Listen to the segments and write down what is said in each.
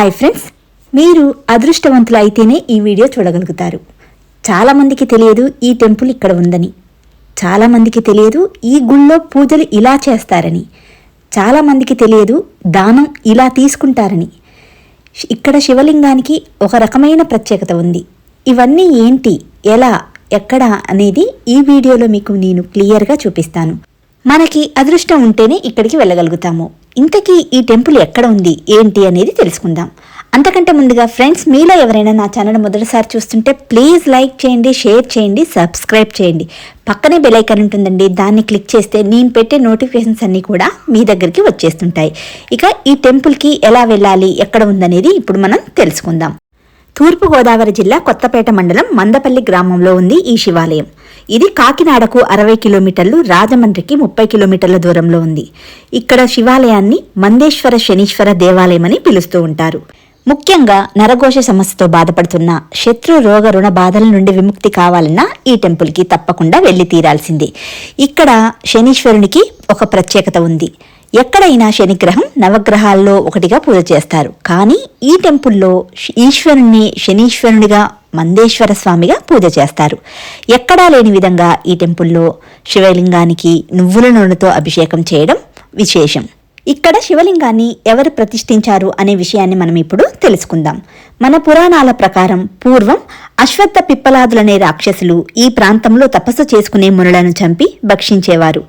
Hi friends మీరు అదృష్టవంతులు అయితేనే ఈ వీడియో చూడగలుగుతారు. చాలామందికి తెలియదు ఈ టెంపుల్ ఇక్కడ ఉందని. చాలామందికి తెలియదు ఈ గుళ్ళో పూజలు ఇలా చేస్తారని. చాలామందికి తెలియదు దానం ఇలా తీసుకుంటారని. ఇక్కడ శివలింగానికి ఒక రకమైన ప్రత్యేకత ఉంది. ఇవన్నీ ఏంటి ఎలా ఎక్కడ అనేది ఈ వీడియోలో మీకు నేను క్లియర్గా చూపిస్తాను. మనకి అదృష్టం ఉంటేనే ఇక్కడికి వెళ్ళగలుగుతాము. ఇంతకీ ఈ టెంపుల్ ఎక్కడ ఉంది? ఏంటి అనేది తెలుసుకుందాం. అంతకంటే ముందుగా ఫ్రెండ్స్ మీలో ఎవరైనా నా ఛానల్ మొదటిసారి చూస్తుంటే ప్లీజ్ లైక్ చేయండి షేర్ చేయండి సబ్స్క్రైబ్ చేయండి. పక్కనే బెలైకన్ ఉంటుందండి దాన్ని క్లిక్ చేస్తే నేను పెట్టే నోటిఫికేషన్స్ అన్నీ కూడా మీ దగ్గరికి వచ్చేస్తుంటాయి. ఇక ఈ టెంపుల్కి ఎలా వెళ్ళాలి ఎక్కడ ఉందనేది ఇప్పుడు మనం తెలుసుకుందాం. తూర్పుగోదావరి జిల్లా కొత్తపేట మండలం మందపల్లి గ్రామంలో ఉంది ఈ శివాలయం. ఇది కాకినాడకు అరవై కిలోమీటర్లు రాజమండ్రికి ముప్పై కిలోమీటర్ల దూరంలో ఉంది. ఇక్కడ శివాలయాన్ని మందేశ్వర శనీశ్వర దేవాలయం అని పిలుస్తూ ఉంటారు. ముఖ్యంగా నరఘోష సమస్యతో బాధపడుతున్న శత్రు రోగ రుణ బాధల నుండి విముక్తి కావాలన్నా ఈ టెంపుల్కి తప్పకుండా వెళ్ళి తీరాల్సిందే. ఇక్కడ శనీశ్వరునికి ఒక ప్రత్యేకత ఉంది. ఎక్కడైనా శనిగ్రహం నవగ్రహాల్లో ఒకటిగా పూజ చేస్తారు. కానీ ఈ టెంపుల్లో ఈశ్వరుణ్ణి శనీశ్వరునిగా మందేశ్వర స్వామిగా పూజ చేస్తారు. ఎక్కడా లేని విధంగా ఈ టెంపుల్లో శివలింగానికి నువ్వుల నూనెతో అభిషేకం చేయడం విశేషం. ఇక్కడ శివలింగాన్ని ఎవరు ప్రతిష్ఠించారు అనే విషయాన్ని మనం ఇప్పుడు తెలుసుకుందాం. మన పురాణాల ప్రకారం పూర్వం అశ్వత్థ పిప్పలాదులనే రాక్షసులు ఈ ప్రాంతంలో తపస్సు చేసుకునే మునులను చంపి భక్షించేవారు.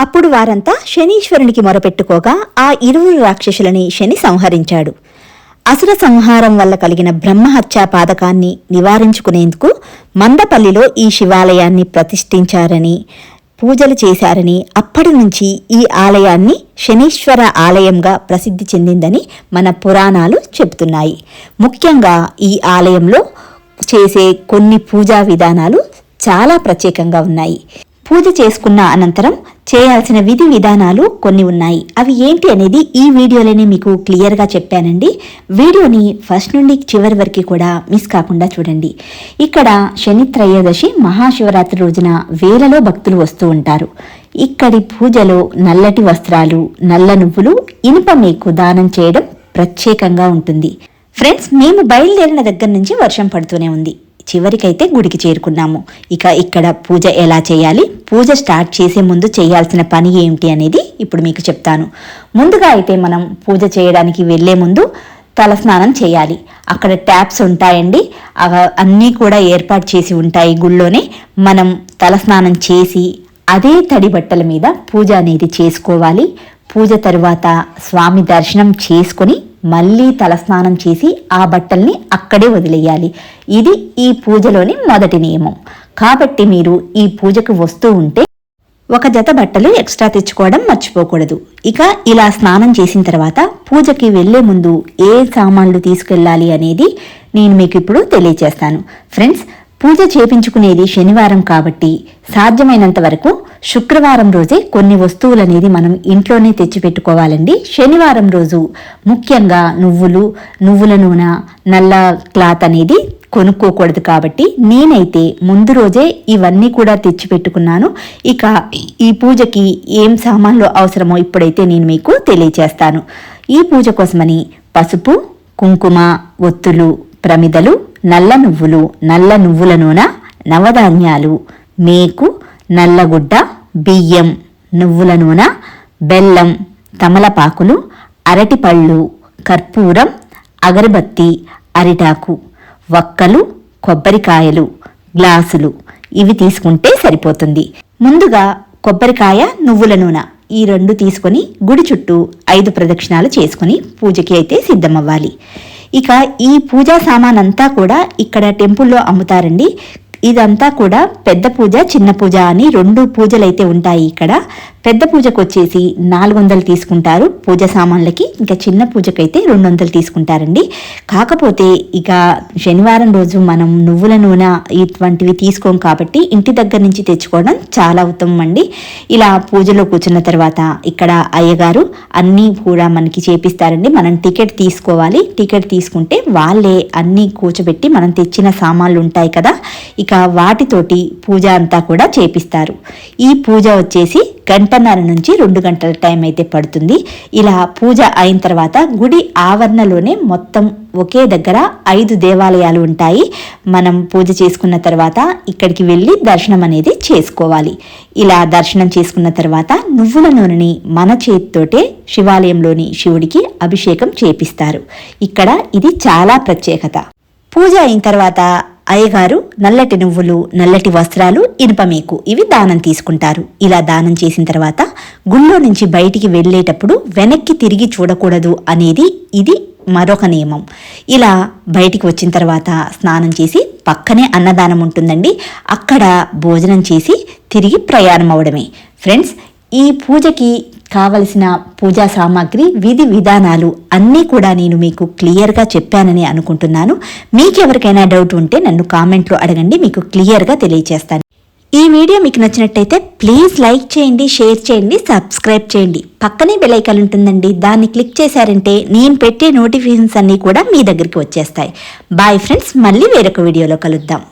అప్పుడు వారంతా శనీశ్వరునికి మొరపెట్టుకోగా ఆ ఇరువురు రాక్షసులని శని సంహరించాడు. అసుర సంహారం వల్ల కలిగిన బ్రహ్మహత్యా పాదకాన్ని నివారించుకునేందుకు మందపల్లిలో ఈ శివాలయాన్ని ప్రతిష్ఠించారని పూజలు చేశారని అప్పటి నుంచి ఈ ఆలయాన్ని శనీశ్వర ఆలయంగా ప్రసిద్ధి చెందిందని మన పురాణాలు చెబుతున్నాయి. ముఖ్యంగా ఈ ఆలయంలో చేసే కొన్ని పూజా విధానాలు చాలా ప్రత్యేకంగా ఉన్నాయి. పూజ చేసుకున్న అనంతరం చేయాల్సిన విధి విధానాలు కొన్ని ఉన్నాయి. అవి ఏంటి అనేది ఈ వీడియోలోనే మీకు క్లియర్గా చెప్పానండి. వీడియోని ఫస్ట్ నుండి చివరి వరకు కూడా మిస్ కాకుండా చూడండి. ఇక్కడ శని త్రయోదశి మహాశివరాత్రి రోజున వేలలో భక్తులు వస్తూ ఉంటారు. ఇక్కడి పూజలో నల్లటి వస్త్రాలు నల్ల నువ్వులు ఇనుప మీకు దానం చేయడం ప్రత్యేకంగా ఉంటుంది. ఫ్రెండ్స్ మేము బయలుదేరిన దగ్గర నుంచి వర్షం పడుతూనే ఉంది. చివరికైతే గుడికి చేరుకున్నాము. ఇక ఇక్కడ పూజ ఎలా చేయాలి? పూజ స్టార్ట్ చేసే ముందు చేయాల్సిన పని ఏమిటి అనేది ఇప్పుడు మీకు చెప్తాను. ముందుగా అయితే మనం పూజ చేయడానికి వెళ్ళే ముందు తలస్నానం చేయాలి. అక్కడ ట్యాప్స్ ఉంటాయండి. అన్నీ కూడా ఏర్పాటు చేసి ఉంటాయి గుళ్ళోనే. మనం తలస్నానం చేసి అదే తడి బట్టల మీద పూజ అనేది చేసుకోవాలి. పూజ తరువాత స్వామి దర్శనం చేసుకొని మళ్ళీ తలస్నానం చేసి ఆ బట్టల్ని అక్కడే వదిలేయాలి. ఇది ఈ పూజలోని మొదటి నియమం. కాబట్టి మీరు ఈ పూజకు వస్తూ ఉంటే ఒక జత బట్టలు ఎక్స్ట్రా తెచ్చుకోవడం మర్చిపోకూడదు. ఇక ఇలా స్నానం చేసిన తర్వాత పూజకి వెళ్ళే ముందు ఏ సామాన్లు తీసుకెళ్ళాలి అనేది నేను మీకు ఇప్పుడు తెలియచేస్తాను. ఫ్రెండ్స్ పూజ చేపించుకునేది శనివారం కాబట్టి సాధ్యమైనంత వరకు శుక్రవారం రోజే కొన్ని వస్తువులనేది మనం ఇంట్లోనే తెచ్చిపెట్టుకోవాలండి. శనివారం రోజు ముఖ్యంగా నువ్వులు నువ్వుల నూనె నల్ల క్లాత్ అనేది కొనుక్కోకూడదు కాబట్టి నేనైతే ముందు రోజే ఇవన్నీ కూడా తెచ్చిపెట్టుకున్నాను. ఇక ఈ పూజకి ఏం సామాన్లు అవసరమో ఇప్పుడైతే నేను మీకు తెలియచేస్తాను. ఈ పూజ కోసమని పసుపు కుంకుమ ఒత్తులు ప్రమిదలు నల్ల నువ్వులు నల్ల నువ్వుల నూనె నవధాన్యాలు. మేకు నల్లగుడ్డ బియ్యం నువ్వుల నూనె బెల్లం తమలపాకులు అరటిపళ్ళు కర్పూరం అగరబత్తి అరిటాకు వక్కలు కొబ్బరికాయలు గ్లాసులు. ఇవి తీసుకుంటే సరిపోతుంది. ముందుగా కొబ్బరికాయ నువ్వుల నూనె ఈ రెండు తీసుకొని గుడి చుట్టూ ఐదు ప్రదక్షిణాలు చేసుకుని పూజకి అయితే సిద్ధమవ్వాలి. ఇక ఈ పూజా సామాన్ అంతా కూడా ఇక్కడ టెంపుల్లో అమ్ముతారండి. ఇదంతా కూడా పెద్ద పూజ చిన్న పూజ అని రెండు పూజలైతే ఉంటాయి ఇక్కడ. పెద్ద పూజకు వచ్చేసి నాలుగు వందలు తీసుకుంటారు. పూజ సామాన్లకి ఇంకా చిన్న పూజకైతే రెండు వందలు తీసుకుంటారండి. కాకపోతే ఇక శనివారం రోజు మనం నువ్వుల నూనె ఇటువంటివి తీసుకోం కాబట్టి ఇంటి దగ్గర నుంచి తెచ్చుకోవడం చాలా ఉత్తమం అండి ఇలా పూజలో కూర్చున్న తర్వాత ఇక్కడ అయ్యగారు అన్నీ కూడా మనకి చేపిస్తారండి. మనం టికెట్ తీసుకోవాలి. టికెట్ తీసుకుంటే వాళ్ళే అన్నీ కూర్చోబెట్టి మనం తెచ్చిన సామాన్లు ఉంటాయి కదా. ఇక వాటితోటి పూజ అంతా కూడా చేపిస్తారు. ఈ పూజ వచ్చేసి గంటన్నర నుంచి రెండు గంటల టైం అయితే పడుతుంది. ఇలా పూజ అయిన తర్వాత గుడి ఆవరణలోనే మొత్తం ఒకే దగ్గర ఐదు దేవాలయాలు ఉంటాయి. మనం పూజ చేసుకున్న తర్వాత ఇక్కడికి వెళ్ళి దర్శనం అనేది చేసుకోవాలి. ఇలా దర్శనం చేసుకున్న తర్వాత నువ్వుల నూనెని మన చేతితోటే శివాలయంలోని శివుడికి అభిషేకం చేపిస్తారు. ఇక్కడ ఇది చాలా ప్రత్యేకత. పూజ అయిన తర్వాత అయ్యగారు నల్లటి నువ్వులు నల్లటి వస్త్రాలు ఇనుపమేకు ఇవి దానం తీసుకుంటారు. ఇలా దానం చేసిన తర్వాత గుళ్ళో నుంచి బయటికి వెళ్ళేటప్పుడు వెనక్కి తిరిగి చూడకూడదు అనేది ఇది మరొక నియమం. ఇలా బయటికి వచ్చిన తర్వాత స్నానం చేసి పక్కనే అన్నదానం ఉంటుందండి. అక్కడ భోజనం చేసి తిరిగి ప్రయాణం అవడమే. ఫ్రెండ్స్ ఈ పూజకి కావలసిన పూజా సామాగ్రి విధి విధానాలు అన్నీ కూడా నేను మీకు క్లియర్గా చెప్పానని అనుకుంటున్నాను. మీకెవరికైనా డౌట్ ఉంటే నన్ను కామెంట్లో అడగండి మీకు క్లియర్గా తెలియజేస్తాను ఈ వీడియో మీకు నచ్చినట్టయితే ప్లీజ్ లైక్ చేయండి షేర్ చేయండి సబ్స్క్రైబ్ చేయండి. పక్కనే బెలైకాల్ ఉంటుందండి దాన్ని క్లిక్ చేశారంటే నేను పెట్టే నోటిఫికేషన్స్ అన్నీ కూడా మీ దగ్గరికి వచ్చేస్తాయి. బాయ్ ఫ్రెండ్స్ మళ్ళీ వేరొక వీడియోలో కలుద్దాం.